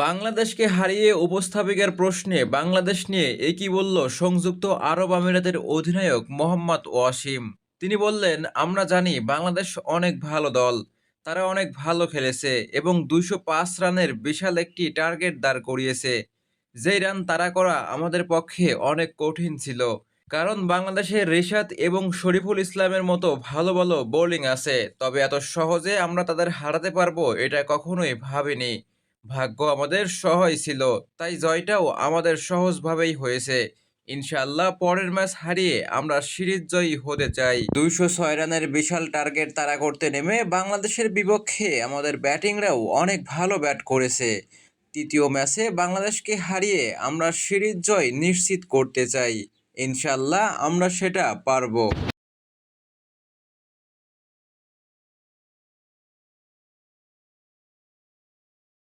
বাংলাদেশকে হারিয়ে উপস্থাপিকার প্রশ্নে বাংলাদেশ নিয়ে একই বলল সংযুক্ত আরব আমিরাতের অধিনায়ক মোহাম্মদ ওয়াসিম। তিনি বললেন, আমরা জানি বাংলাদেশ অনেক ভালো দল, তারা অনেক ভালো খেলেছে এবং দুইশো পাঁচ রানের বিশাল একটি টার্গেট দাঁড় করিয়েছে। যেই রান তারা করা আমাদের পক্ষে অনেক কঠিন ছিল। কারণ বাংলাদেশে রেশাদ এবং শরীফুল ইসলামের মতো ভালো ভালো বোলিং আছে, তবে এত সহজে আমরা তাদের হারাতে পারব এটা কখনোই ভাবিনি। ভাগ্য আমাদের সহায় ছিল, তাই জয়টাও আমাদের সহজভাবেই হয়েছে। ইনশাআল্লাহ পরের ম্যাচ হারিয়ে আমরা সিরিজ জয়ী হতে চাই। দুইশো ছয় রানের বিশাল টার্গেট তারা করতে নেমে বাংলাদেশের বিপক্ষে আমাদের ব্যাটিংরাও অনেক ভালো ব্যাট করেছে। তৃতীয় ম্যাচে বাংলাদেশকে হারিয়ে আমরা সিরিজ জয় নিশ্চিত করতে চাই। ইনশাআল্লাহ আমরা সেটা পারব।